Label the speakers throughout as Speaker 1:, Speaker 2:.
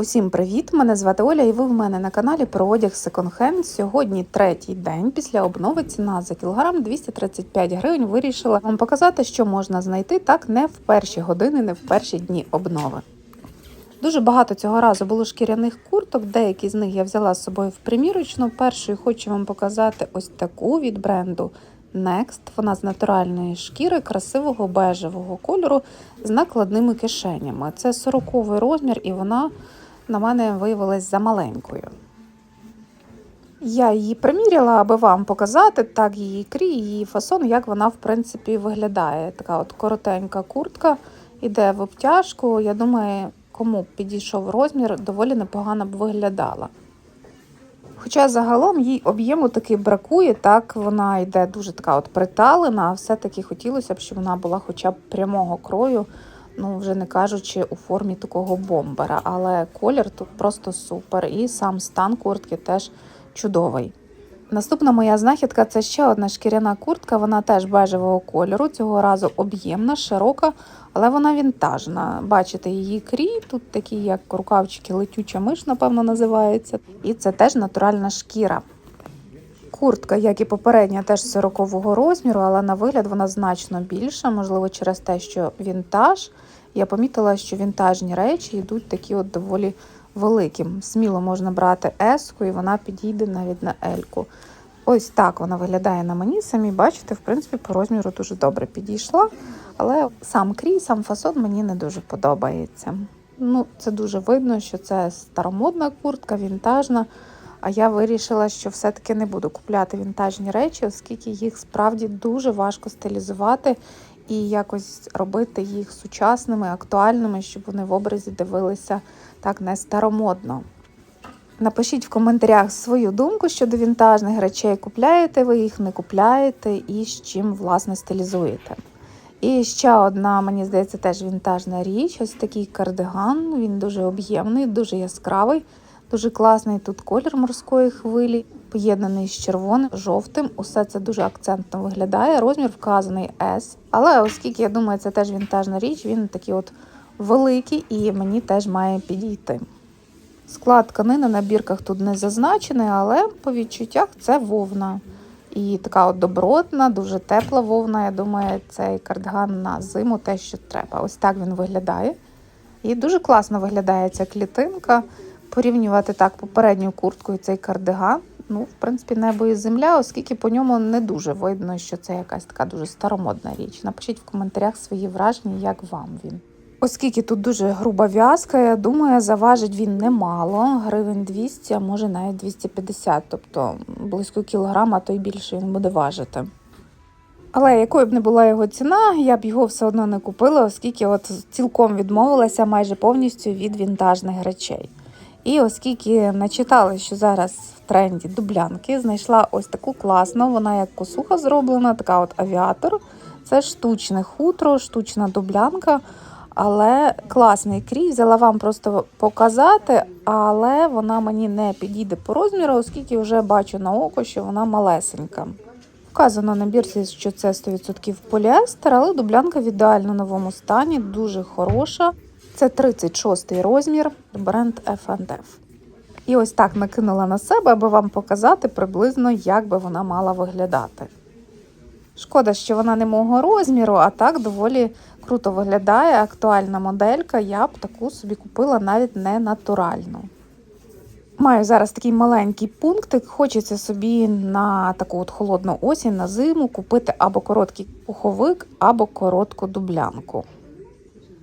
Speaker 1: Усім привіт! Мене звати Оля, і ви в мене на каналі про одяг секонд-хенд. Сьогодні третій день після обнови ціна за кілограм 235 гривень. Вирішила вам показати, що можна знайти так не в перші години, не в перші дні обнови. Дуже багато цього разу було шкіряних курток, деякі з них я взяла з собою в примірочну. Першою хочу вам показати ось таку від бренду Next. Вона з натуральної шкіри, красивого бежевого кольору з накладними кишенями. Це 40 розмір, і вона на мене виявилась замаленькою. Я її приміряла, аби вам показати так її крій, її фасон, як вона в принципі виглядає. Така от коротенька куртка, іде в обтяжку. Я думаю, кому б підійшов розмір, доволі непогано б виглядала. Хоча загалом їй об'єму таки бракує, так вона йде дуже така от приталена, а все-таки хотілося б, щоб вона була хоча б прямого крою, ну вже не кажучи у формі такого бомбера. Але колір тут просто супер, і сам стан куртки теж чудовий. Наступна моя знахідка це ще одна шкіряна куртка, вона теж бежевого кольору, цього разу об'ємна, широка, але вона вінтажна. Бачите, її крій, тут такі, як рукавчики, летюча миш, напевно, називається. І це теж натуральна шкіра. Куртка, як і попередня, теж 40-го розміру, але на вигляд вона значно більша, можливо, через те, що вінтаж. Я помітила, що вінтажні речі йдуть такі от доволі великим. Сміло можна брати еску, і вона підійде навіть на ельку. Ось так вона виглядає на мені. Самі бачите, в принципі, по розміру дуже добре підійшла. Але сам крій, сам фасон мені не дуже подобається. Ну, це дуже видно, що це старомодна куртка, вінтажна. А я вирішила, що все-таки не буду купляти вінтажні речі, оскільки їх справді дуже важко стилізувати і якось робити їх сучасними, актуальними, щоб вони в образі дивилися так не старомодно. Напишіть в коментарях свою думку щодо вінтажних речей. Купляєте ви їх, не купляєте і з чим власне стилізуєте. І ще одна, мені здається, теж вінтажна річ. Ось такий кардиган. Він дуже об'ємний, дуже яскравий, дуже класний тут колір морської хвилі, поєднаний з червоним, жовтим. Усе це дуже акцентно виглядає. Розмір вказаний S. Але оскільки я думаю, це теж вінтажна річ, він такий от великий і мені теж має підійти. Склад тканини на бірках тут не зазначений, але по відчуттях це вовна. І така от добротна, дуже тепла вовна. Я думаю, цей кардиган на зиму те, що треба. Ось так він виглядає. І дуже класно виглядає ця клітинка. Порівнювати так попередню куртку і цей кардиган. Ну, в принципі, небо і земля, оскільки по ньому не дуже видно, що це якась така дуже старомодна річ. Напишіть в коментарях свої враження, як вам він. Оскільки тут дуже груба в'язка, я думаю, заважить він немало, гривень 200, а може навіть 250, тобто близько кілограма, то й більше він буде важити. Але якою б не була його ціна, я б його все одно не купила, оскільки от цілком відмовилася майже повністю від вінтажних речей. І оскільки начитала, що зараз в тренді дублянки, знайшла ось таку класну, вона як косуха зроблена, така от авіатор. Це штучне хутро, штучна дублянка. Але класний крій, взяла вам просто показати, але вона мені не підійде по розміру, оскільки вже бачу на око, що вона малесенька. Вказано на бірці, що це 100% поліестер, але дублянка в ідеально новому стані, дуже хороша. Це 36 розмір, бренд F&F. І ось так накинула на себе, аби вам показати приблизно, як би вона мала виглядати. Шкода, що вона не мого розміру, а так доволі круто виглядає. Актуальна моделька. Я б таку собі купила навіть не натуральну. Маю зараз такий маленький пунктик. Хочеться собі на таку от холодну осінь, на зиму купити або короткий пуховик, або коротку дублянку.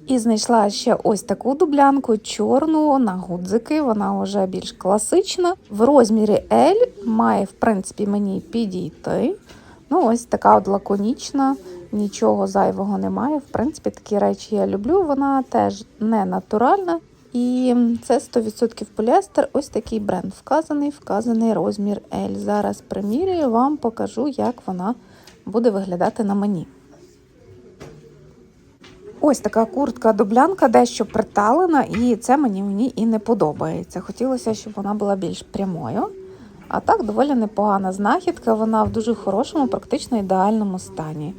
Speaker 1: І знайшла ще ось таку дублянку чорну на гудзики. Вона вже більш класична. В розмірі L має, в принципі, мені підійти. Ну, ось така от лаконічна, нічого зайвого немає. В принципі, такі речі я люблю. Вона теж не натуральна. І це 100% поліестер. Ось такий бренд вказаний, вказаний розмір L. Зараз примірюю, вам покажу, як вона буде виглядати на мені. Ось така куртка дублянка, дещо приталена, і це мені мені і не подобається. Хотілося, щоб вона була більш прямою. А так доволі непогана знахідка, вона в дуже хорошому, практично ідеальному стані.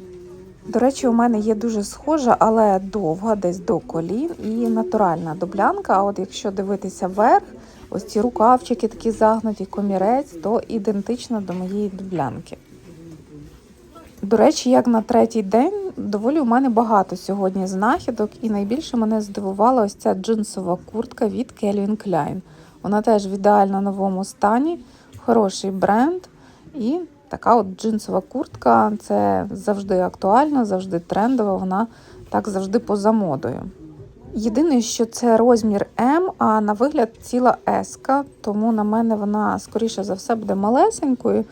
Speaker 1: До речі, у мене є дуже схожа, але довга, десь до колін, і натуральна дублянка. А от якщо дивитися вверх, ось ці рукавчики такі загнуті, комірець, то ідентична до моєї дублянки. До речі, як на третій день, доволі у мене багато сьогодні знахідок, і найбільше мене здивувала ось ця джинсова куртка від Calvin Klein. Вона теж в ідеально новому стані, хороший бренд. І така от джинсова куртка це завжди актуально, завжди трендова, вона так завжди поза модою. Єдине, що це розмір М, а на вигляд ціла S, тому на мене вона, скоріше за все, буде малесенькою,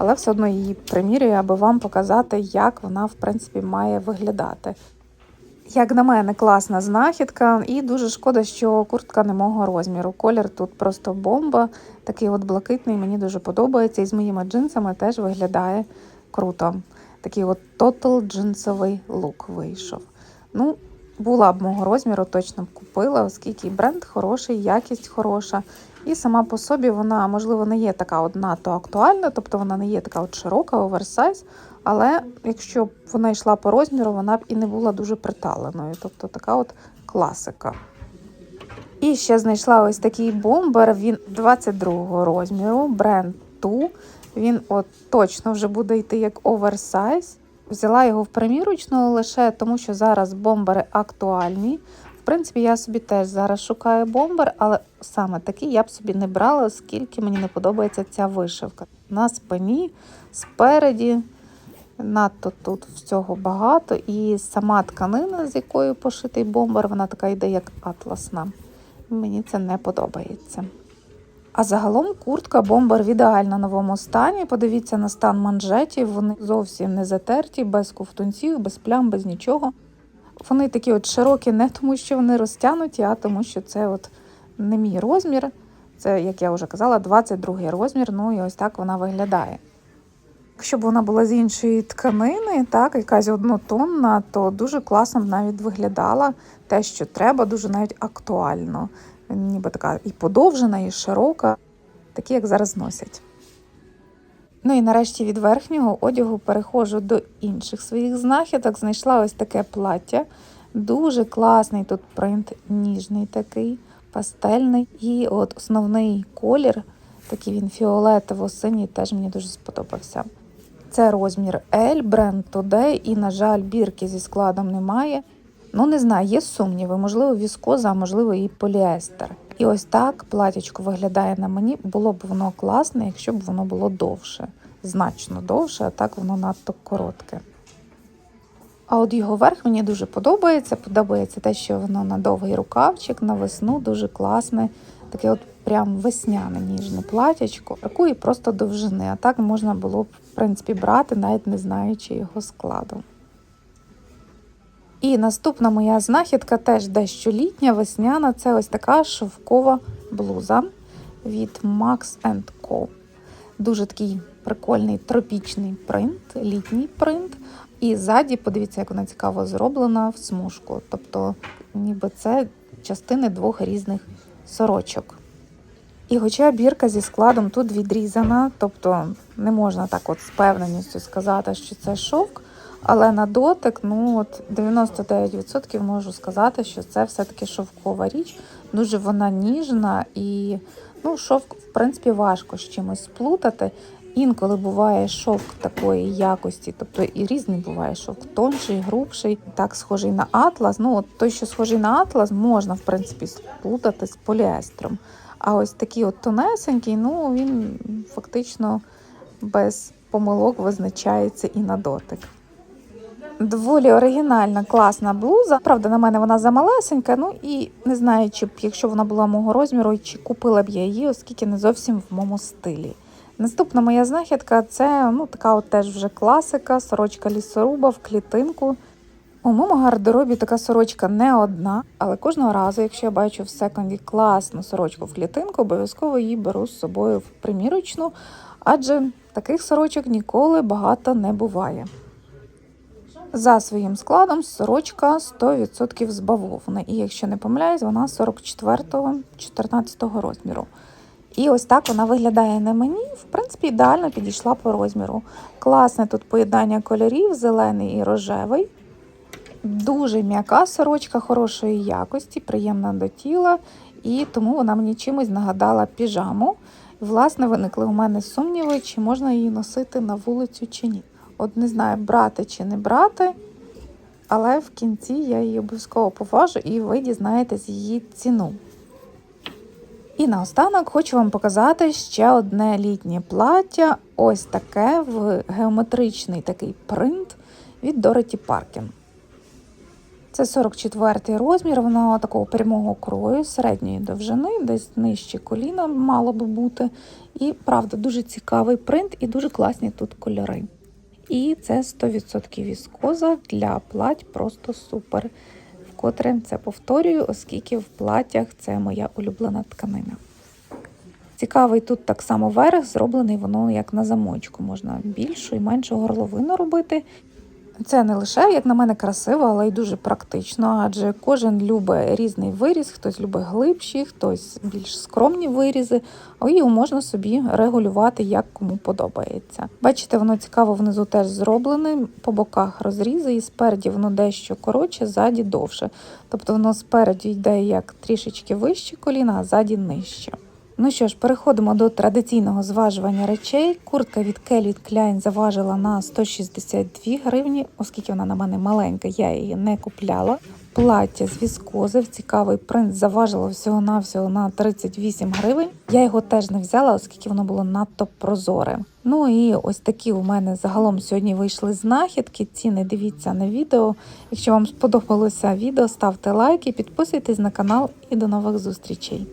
Speaker 1: але все одно її примірюю, аби вам показати, як вона в принципі має виглядати. Як на мене, класна знахідка, і дуже шкода, що куртка не мого розміру. Колір тут просто бомба, такий от блакитний, мені дуже подобається. І з моїми джинсами теж виглядає круто. Такий от тотал джинсовий лук вийшов. Ну, була б мого розміру, точно б купила, оскільки бренд хороший, якість хороша. І сама по собі вона, можливо, не є така от надто актуальна, тобто вона не є така от широка, оверсайз. Але якщо б вона йшла по розміру, вона б і не була дуже приталеною. Тобто така от класика. І ще знайшла ось такий бомбер. Він 22-го розміру, бренд Ту. Він от точно вже буде йти як оверсайз. Взяла його в примірочну лише тому, що зараз бомбери актуальні. В принципі, я собі теж зараз шукаю бомбер, але саме такий я б собі не брала, оскільки мені не подобається ця вишивка. На спині, спереді. Надто тут всього багато, і сама тканина, з якою пошитий бомбер, вона така йде, як атласна. Мені це не подобається. А загалом куртка бомбер в ідеально новому стані. Подивіться на стан манжетів, вони зовсім не затерті, без ковтунців, без плям, без нічого. Вони такі от широкі, не тому, що вони розтягнуті, а тому, що це от не мій розмір. Це, як я вже казала, 22 розмір. Ну і ось так вона виглядає. Якщо б вона була з іншої тканини, так, якась однотонна, то дуже класно б навіть виглядала те, що треба, дуже навіть актуально. Ніби така і подовжена, і широка, такі, як зараз носять. Ну і нарешті від верхнього одягу переходжу до інших своїх знахідок. Знайшла ось таке плаття. Дуже класний тут принт, ніжний такий, пастельний. І от основний колір, такий він фіолетово-синій, теж мені дуже сподобався. Це розмір L, бренд Today, і, на жаль, бірки зі складом немає. Ну, не знаю, є сумніви, можливо, віскоза, а можливо, і поліестер. І ось так платячко виглядає на мені. Було б воно класне, якщо б воно було довше, значно довше, а так воно надто коротке. А от його верх мені дуже подобається. Подобається те, що воно на довгий рукавчик, на весну дуже класне, таке от прям весняне ніжне платячко. Бракує просто довжини, а так можна було б, в принципі, брати, навіть не знаючи його складу. І наступна моя знахідка теж дещо літня, весняна. Це ось така шовкова блуза від Max Co. Дуже такий прикольний тропічний принт, літній принт. І ззаді, подивіться, як вона цікаво зроблена в смужку. Тобто, ніби це частини двох різних сорочок. І хоча бірка зі складом тут відрізана, тобто не можна так от з певненістю сказати, що це шовк, але на дотик, ну от 99% можу сказати, що це все-таки шовкова річ. Дуже вона ніжна і ну, шовк, в принципі, важко з чимось сплутати. Інколи буває шовк такої якості, тобто і різний буває шовк, тонший, грубший, так схожий на атлас. Ну, от той, що схожий на атлас, можна, в принципі, сплутати з поліестром. А ось такий от тонесенький, ну він фактично без помилок визначається і на дотик. Доволі оригінальна, класна блуза. Правда, на мене вона замалесенька. Ну і не знаю, чи б, якщо вона була мого розміру, чи купила б я її, оскільки не зовсім в моєму стилі. Наступна моя знахідка це ну, така от теж вже класика, сорочка лісоруба в клітинку. У моєму гардеробі така сорочка не одна, але кожного разу, якщо я бачу в секонді класну сорочку в клітинку, обов'язково її беру з собою в примірочну, адже таких сорочок ніколи багато не буває. За своїм складом сорочка 100% з бавовни. І якщо не помиляюсь, вона 44-14 розміру. І ось так вона виглядає на мені. В принципі, ідеально підійшла по розміру. Класне тут поєднання кольорів, зелений і рожевий. Дуже м'яка сорочка хорошої якості, приємна до тіла, і тому вона мені чимось нагадала піжаму. Власне, виникли у мене сумніви, чи можна її носити на вулицю чи ні. От не знаю, брати чи не брати, але в кінці я її обов'язково поважу і ви дізнаєтесь її ціну. І наостанок хочу вам показати ще одне літнє плаття. Ось таке в геометричний такий принт від Дороті Паркін. Це 44 розмір, воно такого прямого крою, середньої довжини, десь нижче коліна мало би бути. І правда, дуже цікавий принт і дуже класні тут кольори. І це 100% віскоза для плать просто супер. Вкотре це повторюю, оскільки в платтях це моя улюблена тканина. Цікавий тут так само верх, зроблений воно як на замочку. Можна більшу і меншу горловину робити. Це не лише, як на мене, красиво, але й дуже практично, адже кожен любить різний виріз, хтось любить глибші, хтось більш скромні вирізи, її можна собі регулювати, як кому подобається. Бачите, воно цікаво внизу теж зроблене, по боках розрізи, і спереді воно дещо коротше, ззаді довше. Тобто воно спереді йде як трішечки вище коліна, а ззаді нижче. Ну що ж, переходимо до традиційного зважування речей. Куртка від Calvin Klein заважила на 162 гривні, оскільки вона на мене маленька, я її не купляла. Плаття з віскози в цікавий принт заважило всього-навсього на 38 гривень. Я його теж не взяла, оскільки воно було надто прозоре. Ну і ось такі у мене загалом сьогодні вийшли знахідки. Ціни дивіться на відео. Якщо вам сподобалося відео, ставте лайки, підписуйтесь на канал і до нових зустрічей.